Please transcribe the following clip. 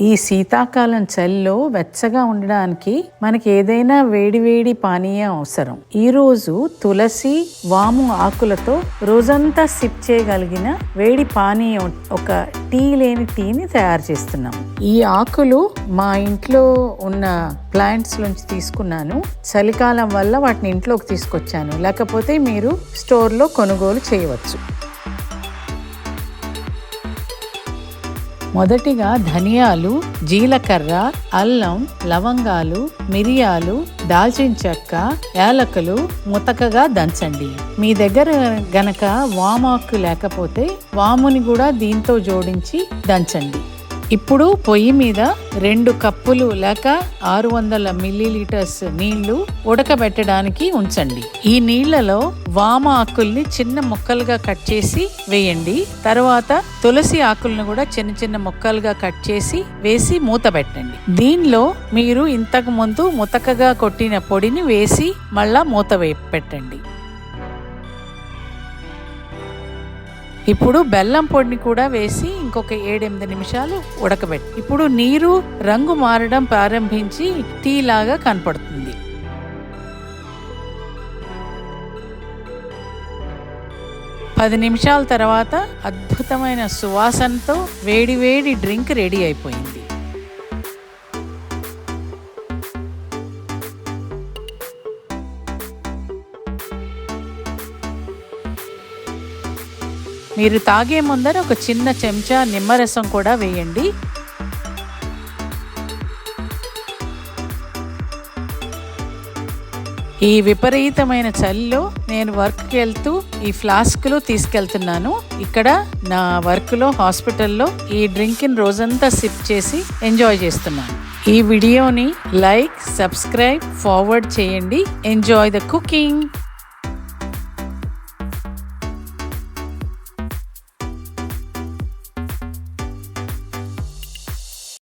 ఈ శీతాకాలం చలిలో వెచ్చగా ఉండడానికి మనకి ఏదైనా వేడివేడి పానీయం అవసరం. ఈ రోజు తులసి వాము ఆకులతో రోజంతా సిప్ చేయగలిగిన వేడి పానీయం ఒక టీ లేని టీని తయారు చేస్తున్నాం. ఈ ఆకులు మా ఇంట్లో ఉన్న ప్లాంట్స్ నుంచి తీసుకున్నాను. చలికాలం వల్ల వాటిని ఇంట్లోకి తీసుకొచ్చాను. లేకపోతే మీరు స్టోర్లో కొనుగోలు చేయవచ్చు. మొదటిగా ధనియాలు జీలకర్ర అల్లం లవంగాలు మిరియాలు దాల్చిన చెక్క యాలకులు ముతకగా దంచండి. మీ దగ్గర గనక వామాకు లేకపోతే వాముని కూడా దీంతో జోడించి దంచండి. ఇప్పుడు పొయ్యి మీద రెండు కప్పులు లేక ఆరు వందల మిల్లీలీటర్స్ నీళ్ళు ఉడకబెట్టడానికి ఉంచండి. ఈ నీళ్ళలో వామ ఆకుల్ని చిన్న ముక్కలుగా కట్ చేసి వేయండి. తర్వాత తులసి ఆకులను కూడా చిన్న చిన్న ముక్కలుగా కట్ చేసి వేసి మూత పెట్టండి. దీనిలో మీరు ఇంతకు ముందు ముతకగా కొట్టిన పొడిని వేసి మళ్ళా మూత వే పెట్టండి. ఇప్పుడు బెల్లం పొడిని కూడా వేసి ఇంకొక ఏడెనిమిది నిమిషాలు ఉడకబెట్టి ఇప్పుడు నీరు రంగు మారడం ప్రారంభించి టీ లాగా కనపడుతుంది. పది నిమిషాల తర్వాత అద్భుతమైన సువాసనతో వేడివేడి డ్రింక్ రెడీ అయిపోయింది. మీరు తాగే ముందర ఒక చిన్న చెంచా నిమ్మరసం కూడా వేయండి. ఈ విపరీతమైన చలిలో నేను వర్క్కి వెళ్తూ ఈ ఫ్లాస్క్లు తీసుకెళ్తున్నాను. ఇక్కడ నా వర్క్లో హాస్పిటల్లో ఈ డ్రింక్ని రోజంతా సిప్ చేసి ఎంజాయ్ చేస్తున్నాను. ఈ వీడియోని లైక్ సబ్స్క్రైబ్ ఫార్వర్డ్ చేయండి. Enjoy the cooking!